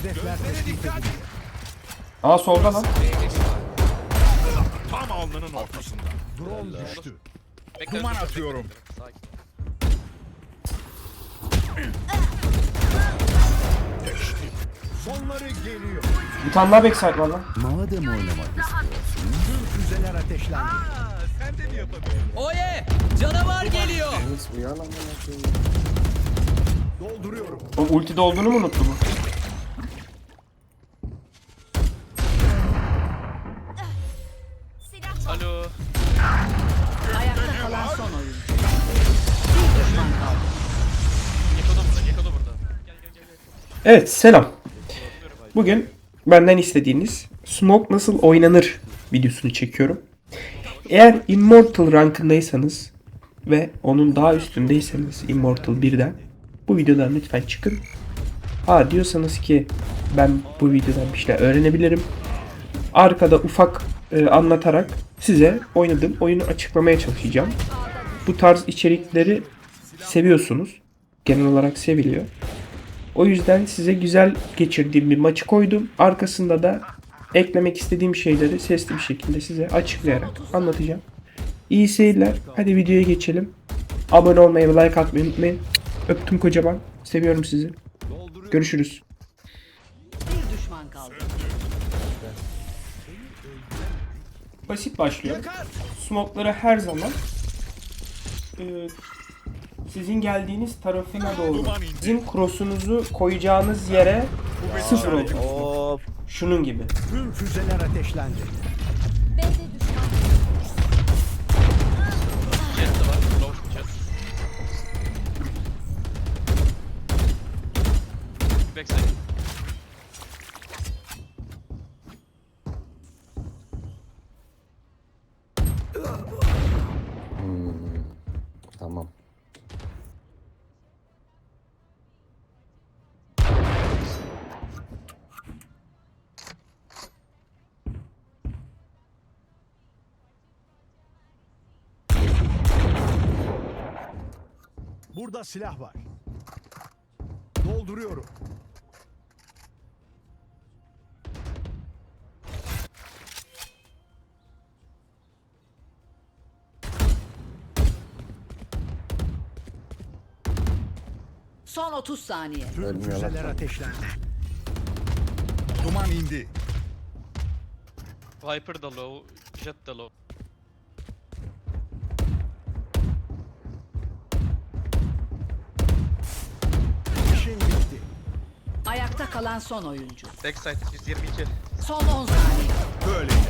Hedefler tespit edildi. Aa solda lan. Tam alnının ortasında. Drone düştü. Bekle, Duman bekle, atıyorum. bekle. Sakin. Sonları geliyor. Bir tane daha backside var lan. Madem oynamak istiyorsun. Tüm füzeler ateşlendi. Oye! Canavar geliyor. Dolduruyorum. O ultide olduğunu mu unuttu bu? Ayakta kalan son oyuncu. Bir düşman kaldı. Geko da burada. Geko da burada. Gel gel. gel. Evet selam. Bugün benden istediğiniz Smoke nasıl oynanır videosunu çekiyorum. Eğer Immortal rankındaysanız ve onun daha üstündeyseniz Immortal 1'den bu videodan lütfen çıkın. Ha diyorsanız ki ben bu videodan bir şeyler öğrenebilirim. Arkada ufak e, anlatarak size oynadığım oyunu açıklamaya çalışacağım. Bu tarz içerikleri seviyorsunuz. Genel olarak seviliyor. O yüzden size güzel geçirdiğim bir maçı koydum. Arkasında da eklemek istediğim şeyleri sesli bir şekilde size açıklayarak anlatacağım. İyi seyirler. Hadi videoya geçelim. Abone olmayı like atmayı unutmayın. Öptüm kocaman. Seviyorum sizi. Görüşürüz. Basit başlıyor. Smoke'ları her zaman e, sizin geldiğiniz tarafına doğru. Sizin cross'unuzu koyacağınız yere sıfır olun. Şunun gibi. Tüm füzeler ateşlendi. Backside. Burada silah var. Dolduruyorum. Son 30 saniye. Tüm Ölmüyorlar. füzeler ateşlendi. Duman indi. Viper da low. Jet da low. Kalan son oyuncu. Backside 122. Son 10 saniye. Böyle dersin.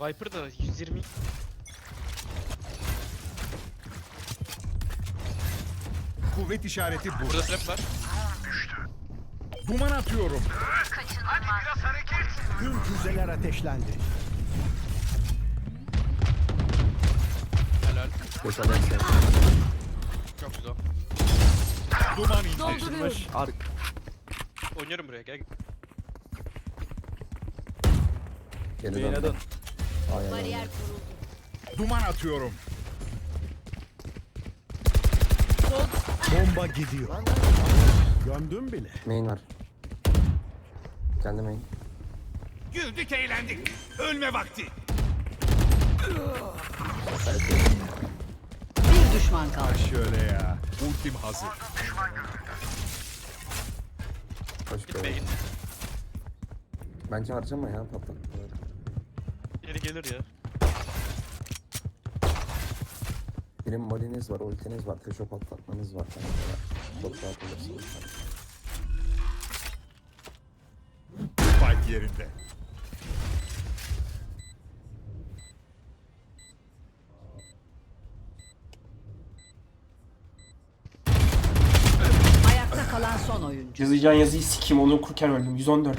Viper da 120. Kuvvet işareti bu. Burada trap var. Duman atıyorum. Tüm füzeler ateşlendi. Köşeden sen. Çok güzel. Duman indi. Oynuyorum buraya gel. Geri dön. Aynen. Duman atıyorum. Bomba gidiyor. Gömdüm bile. Main var. Kendi main. Güldük eğlendik. Ölme vakti. Bir düşman kaldı. Şöyle ya. Ultim hazır. Hoş geldin. Bence harcama ya patlat. Geri gelir ya. Benim moliniz var, ultiniz var, köşe patlatmanız var. Çok rahat olursunuz. Spike yerinde. Ayakta kalan son oyuncu. Yazacağın yazıyı sikeyim onu okurken öldüm. 114.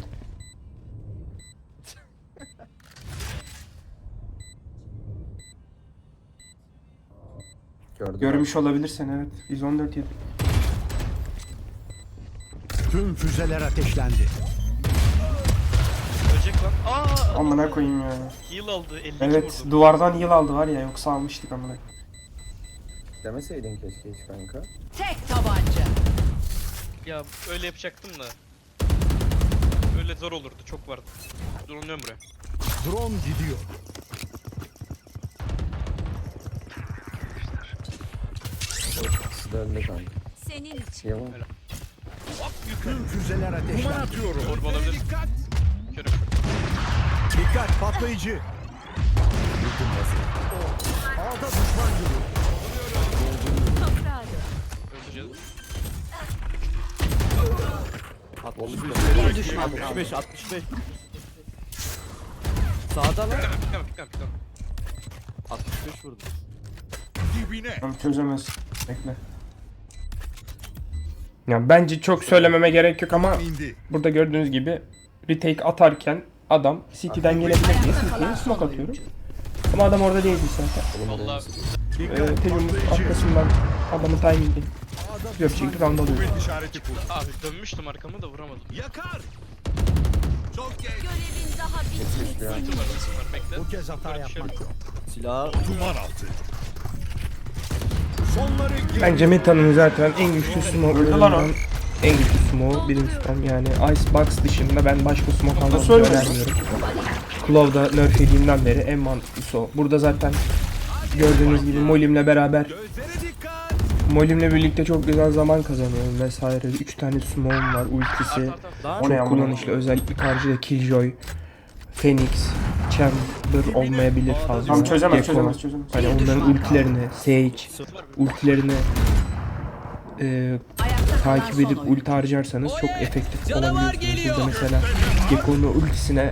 Gördüm. Görmüş olabilirsen evet. 114 yedim. Tüm füzeler ateşlendi. Ölecek lan. Aa! Amına koyayım ya. Heal aldı. 52 Evet vurdu. duvardan yıl aldı var ya yoksa almıştık amına. Piklemeseydin keşke hiç kanka. Tek tabanca. Ya öyle yapacaktım da. Öyle zor olurdu çok vardı. Duruluyorum buraya. Drone gidiyor. İkisi de öldü kanka. Senin için. Yalan. Tüm füzeler Duman ateşlendi. atıyorum. Torba olabilir. Dikkat. Körüm. Dikkat patlayıcı. A'da düşman geliyor. Öldüreceğiz. Bir düşman kaldı. 65 65. Sağda lan. Pikleme pikleme pikleme pikleme. 65 vurdu. Dibine. Tamam çözemez. Bekle. Ya bence çok söylememe gerek yok ama İndi. burada gördüğünüz gibi retake atarken adam City'den gelebilir diye City'ye smoke atıyorum. Ama adam orada değildi zaten. Valla Ee, Tecrübemiz arkasından adamın timing'i. Şekilde round alıyoruz. Kuvvet işareti kur. abi dönmüştüm arkamı da vuramadım. Yakar. Çok geç. Görevin daha bitmedi. Ultim var ultim var bekle. Bu kez hata yapmak yok. Silah Duman altı. Sonları geri. Bence Meta'nın zaten en güçlü smoke'larından en güçlü smoke Brimstone yani Icebox dışında ben başka smoke almasını önermiyorum. Claw'da nerf yediğimden beri en mantıklısı o. Burada zaten gördüğünüz gibi Molim'le beraber. Molim'le birlikte çok güzel zaman kazanıyorum vesaire. 3 tane smoke'um var, ultisi. Çok kullanışlı özellikle karşıda Killjoy, Phoenix, Chamber olmayabilir fazla. Tamam, çözemez, çözemez, çözemez. Hani onların ultilerini, Sage, ultilerini e, takip edip ulti harcarsanız çok efektif olabiliyorsunuz. Burada mesela Gekko'nun ultisine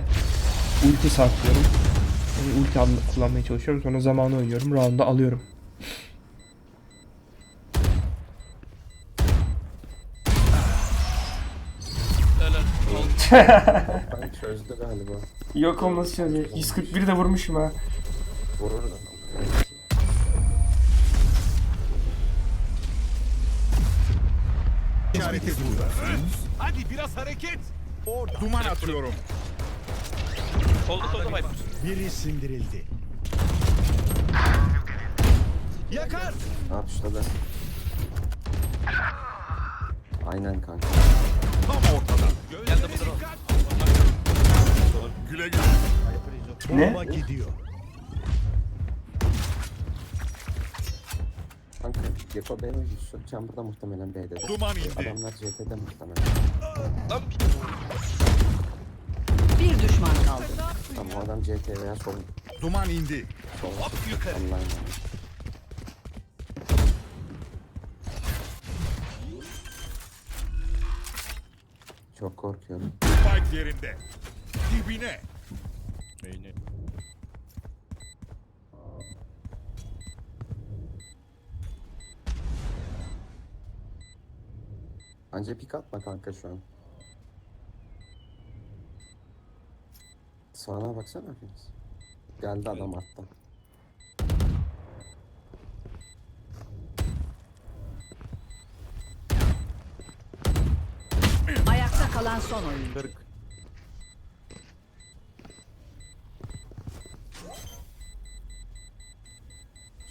ulti saklıyorum. Yani ulti kullanmaya çalışıyorum. Sonra zamanı oynuyorum. Round'da alıyorum. Ben çözdü galiba. Yok olması çözüyor. 141 de vurmuşum ha. Vurur da. İşareti burada. Hadi biraz hareket. Orada. Duman atıyorum. Solda solda Viper. Biri sindirildi. Yakar. Ne yapışladı? Aynen kanka. Tam ortada. Geldi bu drone. Güle güle. Bomba gidiyor. Kanka Gecko B oyuncusu. Chamber'da muhtemelen B'de. Duman indi. Adamlar CT'de muhtemelen. Lan Bir düşman kaldı. Tamam o adam CT veya sol. Duman indi. Sol. Hop yukarı. Online Çok korkuyorum. Spike yerinde. Dibine. Beyni. Anca pik atma kanka şu an. Sağına baksana hepiniz. Geldi adam attı. Oyuncu. 40.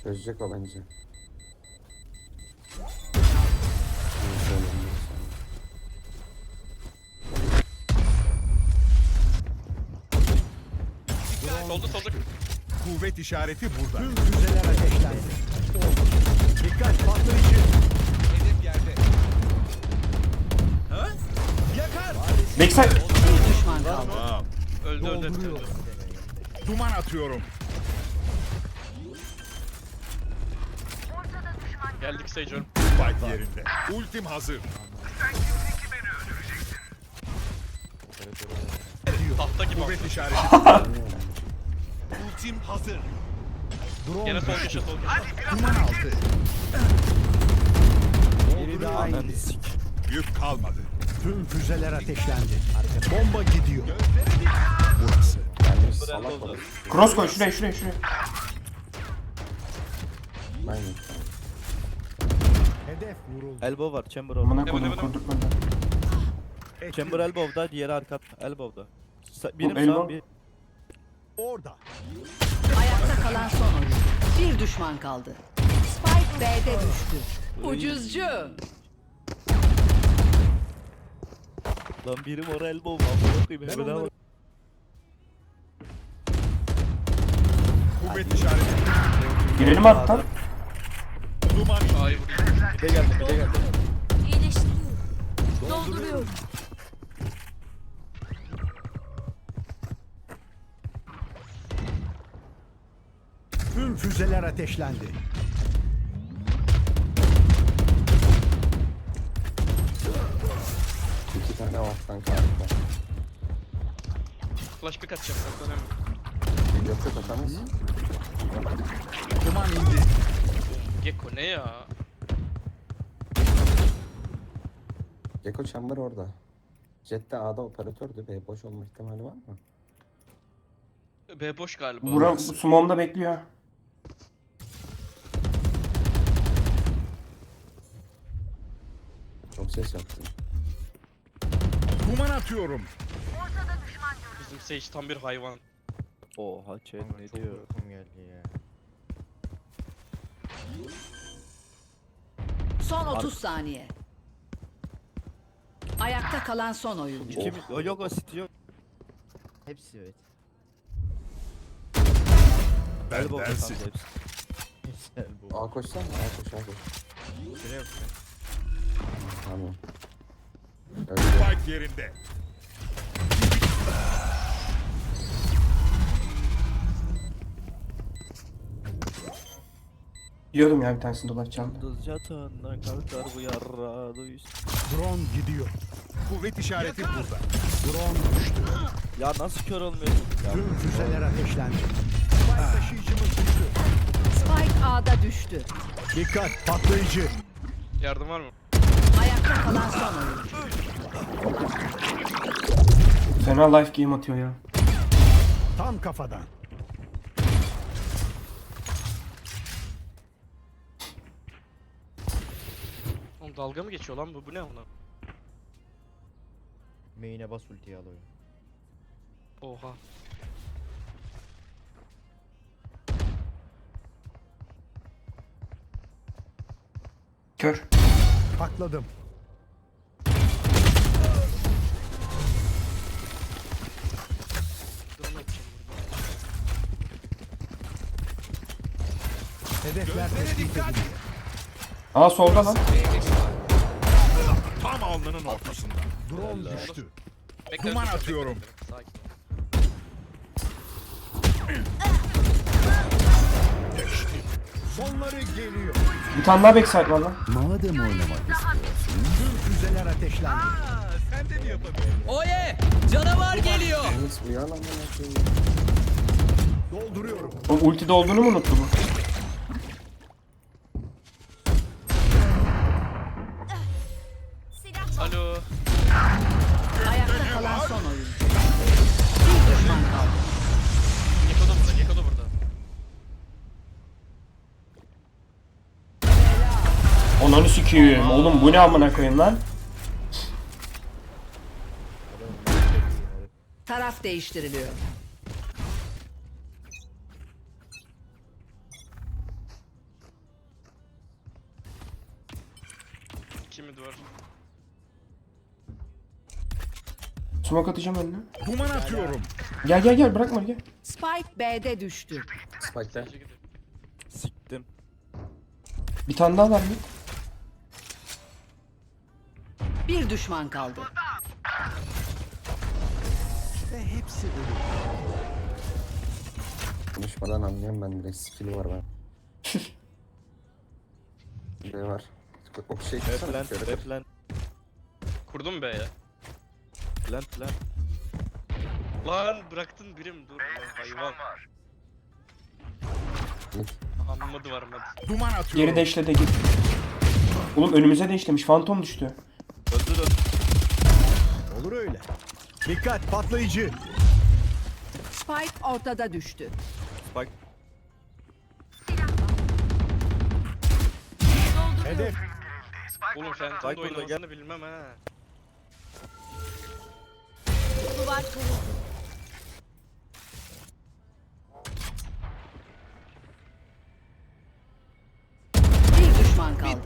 Çözecek o bence. Solda solda. Kuvvet işareti burada. Tüm füzeler ateşlendi. Dikkat patlayıcı. Backside. Bir düşman kaldı. Tamam. Öldü öldü öldü. Duman atıyorum. Geldik Sage ölüm. Spike yerinde. Ultim hazır. Tahta gibi Kuvvet işareti. Ultim hazır. Drone Gene sol köşe sol köşe. Duman altı. Yük kalmadı. Tüm füzeler ateşlendi. Bomba gidiyor. Burası. Yani salak olur. Cross koy şuraya şuraya şuraya. Aynen. Hedef vuruldu. Elbow var. Chamber orada. Amına koydum kurduk böyle. Chamber elbow'da, diğeri arka. Elbow'da. Sa- Benim elbow. sağım bir. Orada. Ayakta kalan son oyuncu. Bir düşman kaldı. Spike B'de düştü. Ucuzcu. Lan birim oraya elbow. Koyayım. Ben Hemen al. Kuvvet işareti. Girelim alttan. Duman Ay. Bir de geldi bir de geldi. İyileştiriyorum. Dolduruyorum. Tüm füzeler ateşlendi. Tane alttan kaldı. Flash pick atacağım. çok önemli. Yok yok atamaz. Duman indi. Gecko ne ya? Gecko Chamber orada. Jet de A'da operatördü. B boş olma ihtimali var mı? B boş galiba. Buram bu sumomda bekliyor. Çok ses yaptı. Duman atıyorum. Bizim Sage tam bir hayvan. Oha Chen ne diyor? Son 30 saniye. Ayakta kalan son oyuncu. Kim? O yok o city yok. Hepsi evet. Ben Elbow dersin. kanka hepsi. Hepsi bu. A koşsana A koş A koş. Tamam. Spike yerinde. Diyordum ya bir tanesini dolaşacağım. Yıldız yatağından kalkar bu yarra duysun. Drone gidiyor. Kuvvet işareti burada. Drone düştü. Ya nasıl kör olmuyorsun? Ya Tüm füzeler ateşlendi. Spike taşıyıcımız düştü. Spike A'da düştü. Dikkat patlayıcı. Yardım var mı? Ayakta kalan son oyuncu. Fena life game atıyor ya. Tam kafadan. Oğlum dalga mı geçiyor lan bu? Bu ne ona? Main'e bas ultiyi al oyun. Oha. Kör. Pakladım. Hedefler tespit edildi. Aa solda lan. Tam alnının ortasında. Drone düştü. Bekle, atıyorum. Sakin ol. Sonları geliyor. Bir tane daha backside var lan. Madem oynamak istiyorsun. Tüm füzeler ateşlendi. Neyse uyan amına koyayım. Dolduruyorum. O ultide olduğunu mu unuttu bu? Oğlum bu ne amına koyayım lan? Taraf değiştiriliyor. İki mid var. Smoke atacağım önüne. Duman atıyorum. Gel gel gel bırakma gel. Spike B'de düştü. Gidiyor. Siktim. Bir tane daha var mı? Düşman kaldı. Ve hepsi ölü. Konuşmadan anlıyorum ben direkt skill'i var ben. B var. O şey B kır. plant, Kurdum be ya. plant, plant. Lan bıraktın birim dur lan hayvan. Mid. Anlamadı varmadı. Geri deşle de git. Oğlum önümüze deşlemiş. Phantom düştü. Öldür öldür. Olur öyle. Dikkat patlayıcı. Spike ortada düştü. Bak Hedef Oğlum sen burada, oynamasını bilmem ha. duvar kuruldu.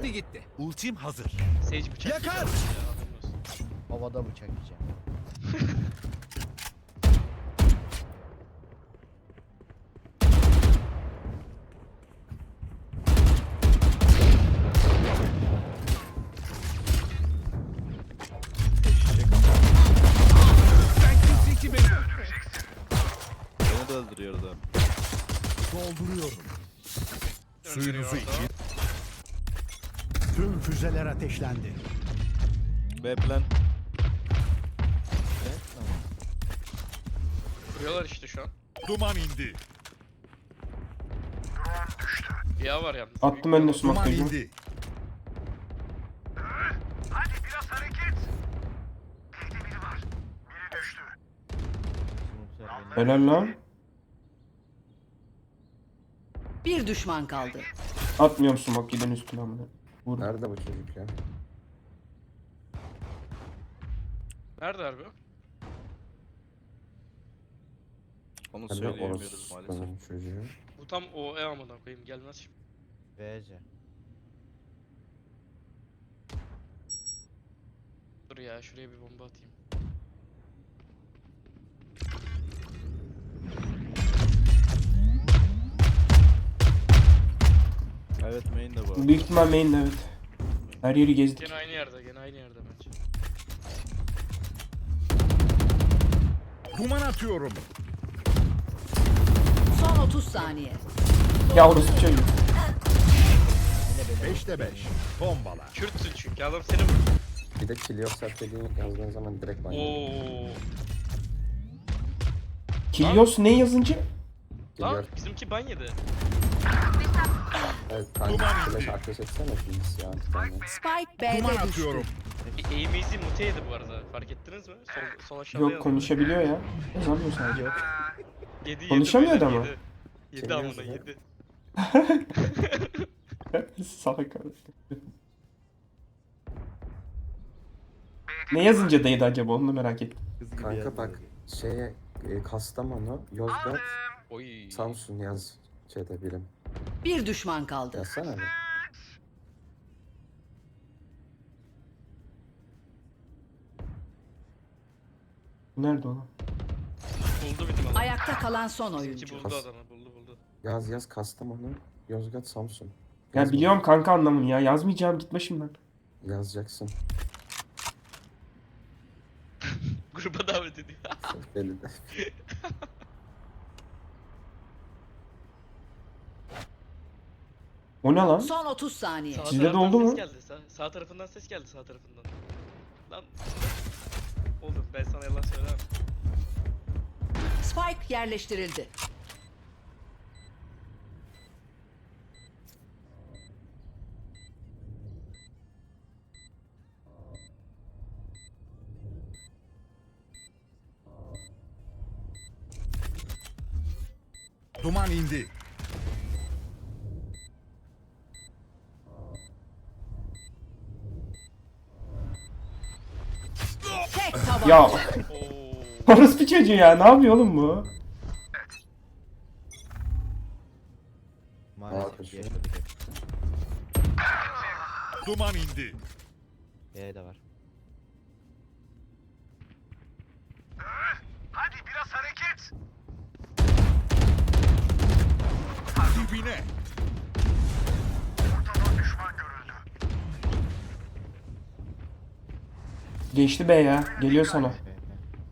Şimdi gitti. Ultim hazır. Sage bıçak Yakar! yiyeceğim ya, haberin olsun. Havada bıçak yiyeceğim. Sen kimsin ki beni? Beni de öldürüyordu. Dolduruyorum. Suyunuzu için. Füzeler ateşlendi. B plan. Kuruyorlar işte şu an. Duman indi. Ya var yalnız. Attım ben de smoke Duman çocuğum. indi. Helal lan. Bir düşman kaldı. Atmıyorum smoke giden üstüne amına. Vur. Nerede bu çocuk ya? Nerede harbi? Onu Nerede söyleyemiyoruz maalesef. çocuğu? Bu tam o e amına koyayım gelmez şimdi. VC. Dur ya şuraya bir bomba atayım. Evet main de bu. Büyük ihtimal main evet. Her yeri gezdik. Gene aynı yerde, gene aynı yerde bence. Duman atıyorum. Son 30 saniye. Ya orası çocuğu. 5'te 5. Bombala. Kürtsün çünkü adam seni vurdu. Bir de kill yok sert dediğin yazdığın zaman direkt bana. Oo. Kilios ne yazınca? Lan yok. bizimki ban yedi. Evet kanka flash ateş etsene biz ya. Spike B'de Duman düştü. atıyorum. E, Aim'izi mute yedi bu arada. Fark ettiniz mi? Sol, sol aşağıda Yok konuşabiliyor ya. Yazamıyor sadece. Yedi, yedi Konuşamıyordu beyler, ama. Yedi, yedi amına yedi. Salak abi. Ne yazınca değdi acaba onu da merak ettim. Kız gibi Kanka yazdı. bak şeye e, Kastamonu, Yozgat, Oy. Samsun yaz şeyde birim. Bir düşman kaldı. Yazsana bir. Nerede o lan? Buldu bizim adam. Ayakta kalan son Bizimki oyuncu. buldu adamı, buldu buldu. Yaz yaz Kastamonu, Yozgat, Samsun. Ya Yaz biliyorum kanka anlamını ya. Yazmayacağım git başımdan. bunu. Yazacaksın. Gruba davet ediyor. Belli de. O ne lan? Son 30 saniye. Sağ Sizde de taraftan oldu mu? Ses geldi. Sağ, sağ tarafından ses geldi sağ tarafından. Lan. Oğlum ben sana yalan söylemem. Spike yerleştirildi. Duman indi. Tek tabanca. Ya orası bir çocuğu ya. Ne yapıyor oğlum bu? Maalesef. Duman indi. B de var. Dibine. Geçti be ya. Geliyor sana.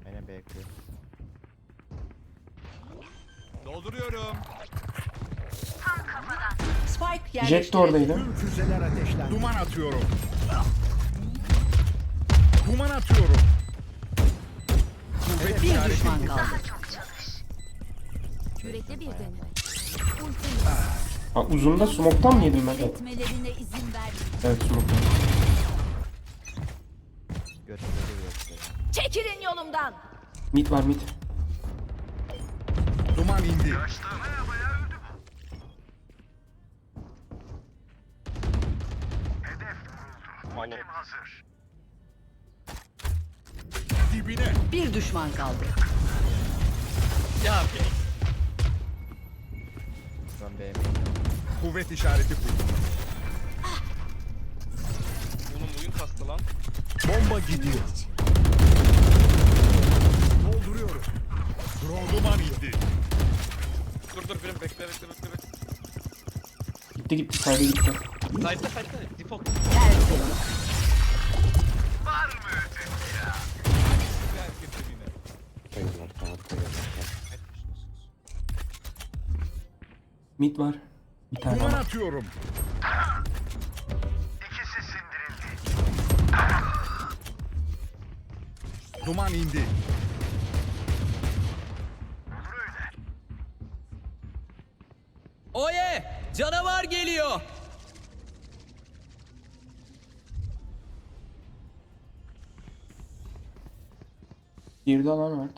B, B. B. Dolduruyorum. Spike Jet de yerleştirildi. oradaydı. Tüm füzeler ateşlendi. Duman atıyorum. Duman atıyorum. Kuvvet Bir işareti düşman kaldı. Kürekle bir deneme. Ha, uzunda smoke'tan mı yedim ben? Etmelerine izin ver. Evet smoke'tan. Götürleri göster. Çekilin yolumdan. Mid var mid. Duman indi. Malo. Dibine. Bir düşman kaldı. Ya Phoenix. Ben B Kuvvet işareti burada. bastı lan. Bomba gidiyor. Dolduruyorum. Drone duman indi. Dur dur birim bekle bekle bekle bekle. Gitti gitti sayda gitti. Side'da side'da default. Var, kağıtta yazar. Mid var. Bir tane Duman var. atıyorum. Duman indi. Oye! Canavar geliyor. Girdi alan var.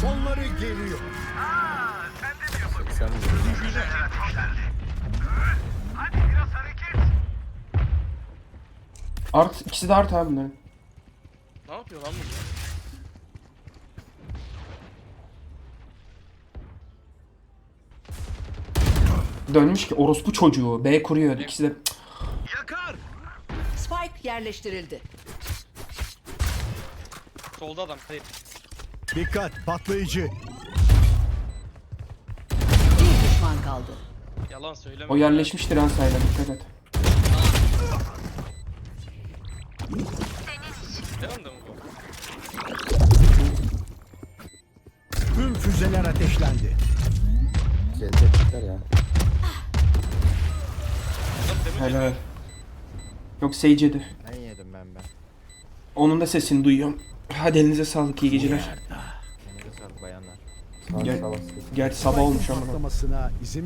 Sonları geliyor. 80 vurdu. Art ikisi de art abi bunların. Ne yapıyor lan bu? Dönmüş ki orospu çocuğu. B kuruyor. İkisi de Yakar. Spike yerleştirildi. Solda adam. Hayır. Dikkat patlayıcı. Bir düşman kaldı. Yalan söyleme. o yerleşmiştir ha sayda dikkat et. Yok Sage'di. Ben yedim ben ben. Onun da sesini duyuyorum. Hadi elinize sağlık iyi geceler. Elinize sağlık bayanlar. Sağ Gel. Gerçi sabah olmuş ama. Patlamasına izin